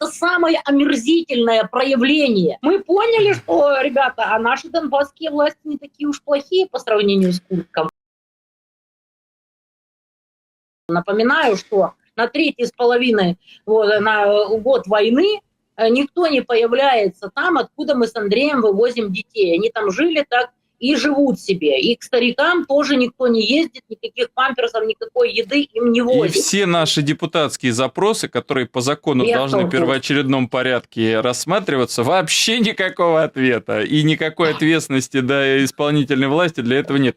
Это самое омерзительное проявление. Мы поняли, что, ребята, а наши донбасские власти не такие уж плохие по сравнению с Курском. Напоминаю, что на третий с половиной вот, на э, год войны э, никто не появляется там, откуда мы с Андреем вывозим детей. Они там жили так и живут себе. И к старикам тоже никто не ездит, никаких памперсов, никакой еды им не И возят. все наши депутатские запросы, которые по закону Я должны в первоочередном порядке рассматриваться, вообще никакого ответа и никакой ответственности до исполнительной власти для этого нет.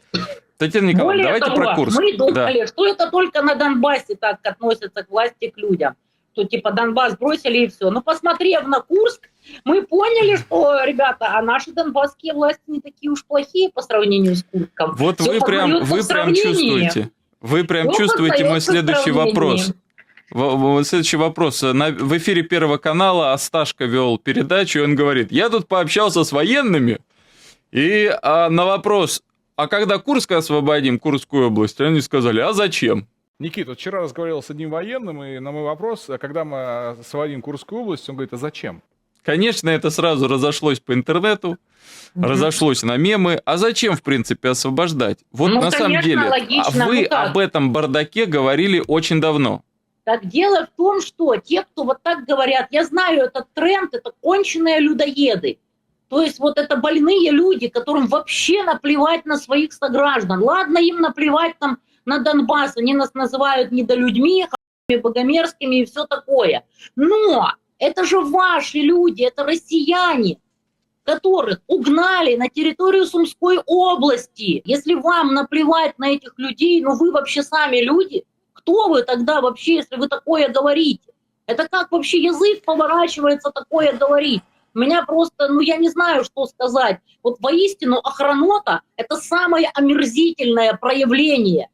Татьяна Николаевна, Более давайте того, про курс. мы Да. думали, что это только на Донбассе так относятся к власти, к людям. Что типа Донбасс бросили и все. Но посмотрев на Курск, мы поняли, что, ребята, а наши донбасские власти не такие уж плохие по сравнению с Курском. Вот Всё вы прям, вы прям чувствуете. Вы прям Всё чувствуете мой следующий вопрос. В- в- Следующий вопрос. На- в эфире Первого канала Асташка вел передачу, и он говорит, я тут пообщался с военными, и а, на вопрос, а когда Курск освободим, Курскую область, они сказали, а зачем? Никита, вот вчера разговаривал с одним военным, и на мой вопрос, а когда мы освободим Курскую область, он говорит, а зачем? Конечно, это сразу разошлось по интернету, Мгм. разошлось на мемы. А зачем, в принципе, освобождать? Вот Ну, на самом конечно, деле, логично. а вы Ну об этом бардаке говорили очень давно. Так дело в том, что те, кто вот так говорят, я знаю этот тренд, это конченые людоеды. То есть вот это больные люди, которым вообще наплевать на своих сограждан. Ладно, им наплевать там на Донбасс, они нас называют недолюдьми, богомерзкими и все такое. Но это же ваши люди, это россияне, которых угнали на территорию Сумской области. Если вам наплевать на этих людей, ну вы вообще сами люди, кто вы тогда вообще, если вы такое говорите? Это как вообще язык поворачивается такое говорить? Меня просто, ну я не знаю, что сказать. Вот воистину охранота – это самое омерзительное проявление.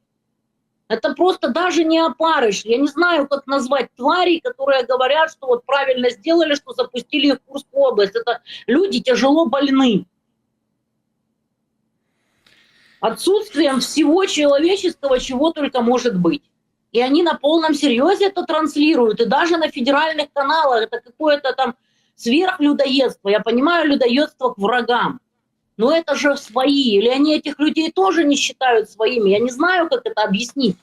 Это просто даже не опарыш. Я не знаю, как назвать тварей, которые говорят, что вот правильно сделали, что запустили их в Курскую область. Это люди тяжело больны. Отсутствием всего человеческого, чего только может быть. И они на полном серьезе это транслируют. И даже на федеральных каналах это какое-то там сверхлюдоедство. Я понимаю людоедство к врагам. Но это же свои. Или они этих людей тоже не считают своими. Я не знаю, как это объяснить.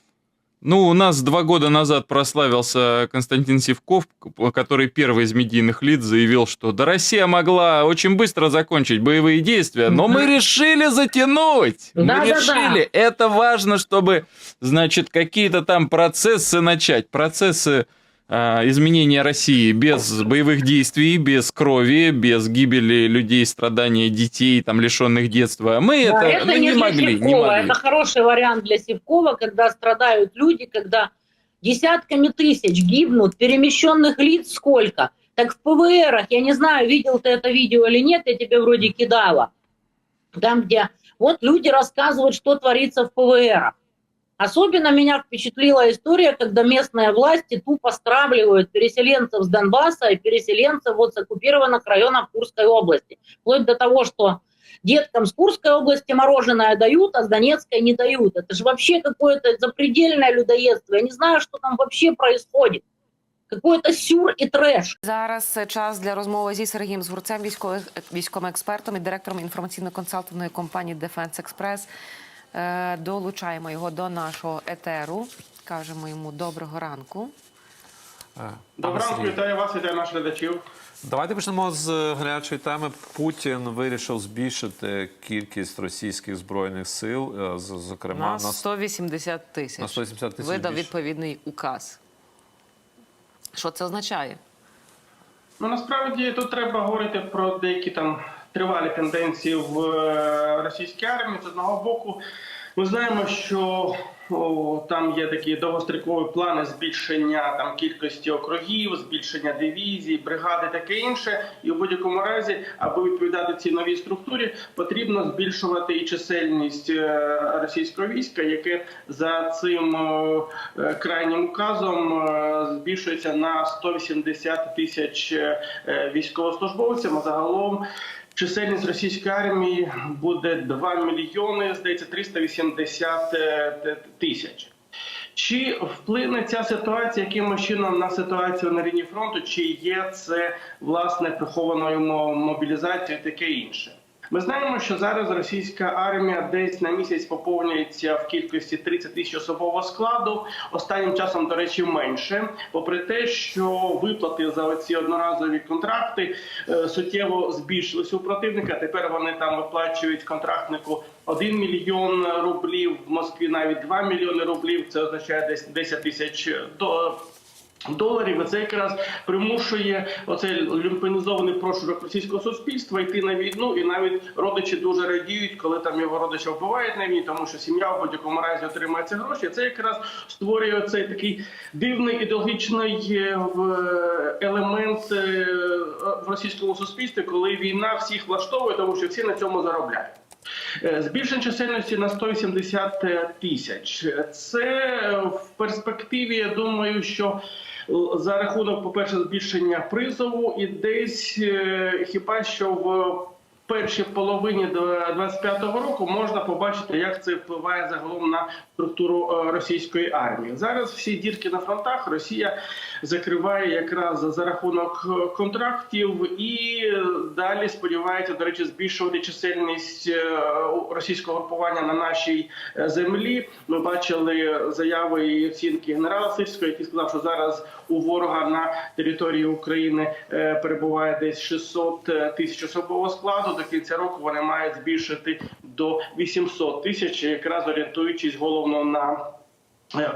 Ну, у нас два года назад прославился Константин Сивков, который первый из медийных лиц заявил, что да Россия могла очень быстро закончить боевые действия, но мы решили затянуть. Мы Да-да-да. решили. Это важно, чтобы, значит, какие-то там процессы начать. Процессы а, изменения России без боевых действий, без крови, без гибели людей, страдания детей, там, лишенных детства. Мы Да, это, ну, не, не для могли, не Сивкова. могли. Это хороший вариант для Сивкова, когда страдают люди, когда десятками тысяч гибнут, перемещенных лиц сколько. Так в ПВРах, я не знаю, видел ты это видео или нет, я тебе вроде кидала. Там, где вот люди рассказывают, что творится в ПВРах. Особенно меня впечатлила история, когда местные власти тупо стравливают переселенцев с Донбасса и переселенцев вот с оккупированных районов Курской области. Вплоть до того, что деткам с Курской области мороженое дают, а с Донецкой не дают. Это же вообще какое-то запредельное людоедство. Я не знаю, что там вообще происходит. Какой-то сюр и трэш. Зараз час для розмови зі Сергієм Згурцем, військовим, військовим експертом і директором інформаційно-консалтингової компанії Defense Express. Е, Долучаємо його до нашого етеру. Кажемо йому доброго ранку. Е, Доброго ранку, вітаю вас, вітаю наших глядачів. Давайте почнемо з гарячої теми. Путін вирішив збільшити кількість російських збройних сил, е, зокрема На на 180 тисяч. на 180 тисяч Видав більше. відповідний указ. Що це означає? Ну насправді тут треба говорити про деякі там тривалі тенденції в е, російській армії. З одного боку, ми знаємо, що о, там є такі довгострокові плани збільшення там кількості округів, збільшення дивізій, бригади, таке інше. І в будь-якому разі, аби відповідати цій новій структурі, потрібно збільшувати і чисельність е, російського війська, яке за цим е, крайнім указом збільшується на 180 тисяч військовослужбовців. Загалом чисельність російської армії буде 2 мільйони, здається, 380 е, тисяч. Чи вплине ця ситуація якимось чином на ситуацію на лінії фронту, чи є це власне прихованою мо- мобілізацією, таке інше? Ми знаємо, що зараз російська армія десь на місяць поповнюється в кількості 30 тисяч особового складу. Останнім часом, до речі, менше. Попри те, що виплати за ці одноразові контракти е, суттєво збільшилися у противника. Тепер вони там виплачують контрактнику 1 мільйон рублів, в Москві навіть 2 мільйони рублів. Це означає десь 10 тисяч до доларів. І це якраз примушує оцей люмпенізований прошурок російського суспільства йти на війну, і навіть родичі дуже радіють, коли там його родича вбивають на війні, тому що сім'я в будь-якому разі отримає ці гроші. Це якраз створює цей такий дивний ідеологічний е, елемент е, в російському суспільстві, коли війна всіх влаштовує, тому що всі на цьому заробляють. Е, Збільшення чисельності на 180 тисяч. Це в перспективі, я думаю, що за рахунок, по-перше, збільшення призову і десь е, хіба що в першій половині 25-го року можна побачити, як це впливає загалом на структуру е, російської армії. Зараз всі дірки на фронтах Росія закриває якраз за рахунок е, контрактів і е, далі сподівається, до речі, збільшувати чисельність російського групування на нашій землі. Ми бачили заяви і оцінки генерала Сирського, який сказав, що зараз у ворога на території України е, перебуває десь 600 тисяч особового складу. До кінця року вони мають збільшити до 800 тисяч, якраз орієнтуючись головно на е,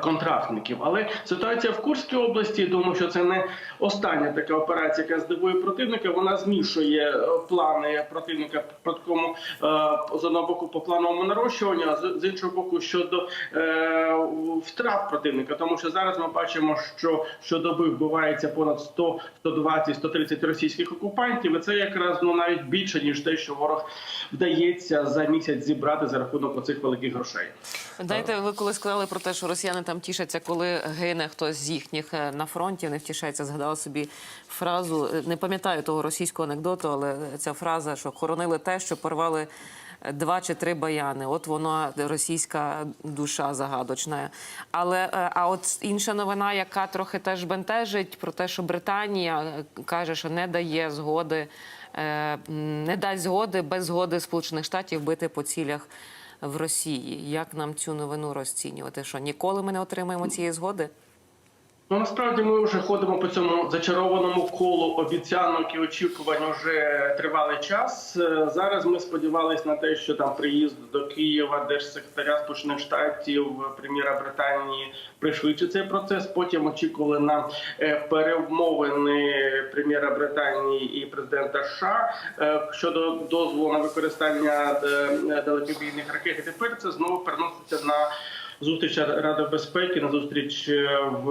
контрактників. Але ситуація в Курській області, думаю, що це не остання така операція, яка здивує противника. Вона змішує е, плани противника по такому е, з одного боку по плановому нарощуванню, а з іншого боку щодо е, втрат противника. Тому що зараз ми бачимо, що щодоби вбивається понад 100, 120, 130 російських окупантів. І це якраз ну навіть більше ніж те, що ворог вдається за місяць зібрати за рахунок оцих великих грошей. Знаєте, ви коли сказали про те, що росіяни там тішаться, коли гине хтось з їхніх е, на фронті, вони втішаються. Згадала собі фразу. е, Не пам'ятаю того російського анекдоту, але ця фраза, що хоронили те, що порвали. е, Два чи три баяни, от вона російська душа загадочна. Але е, а от інша новина, яка трохи теж бентежить, про те, що Британія е, каже, що не дає згоди, е, не дасть згоди без згоди Сполучених Штатів бити по цілях в Росії. Як нам цю новину розцінювати? Що ніколи ми не отримаємо цієї згоди? Ну насправді ми вже ходимо по цьому зачарованому колу обіцянок і очікувань уже тривалий час. Е, Зараз ми сподівалися на те, що там приїзд до Києва держсекретаря Сполучених Штатів, прем'єра Британії пришвидшить цей процес. Потім очікували на е, перемовини прем'єра Британії і президента США е, щодо дозволу на використання е, далекобійних ракет. І тепер це знову переноситься на зустріч Ради безпеки на зустріч е, в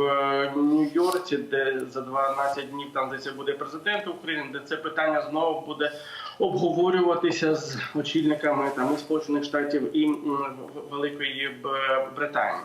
Нью-Йорці, де за 12 днів там здається, буде президент України, де це питання знову буде обговорюватися з очільниками там і Сполучених Штатів і Великої Британії.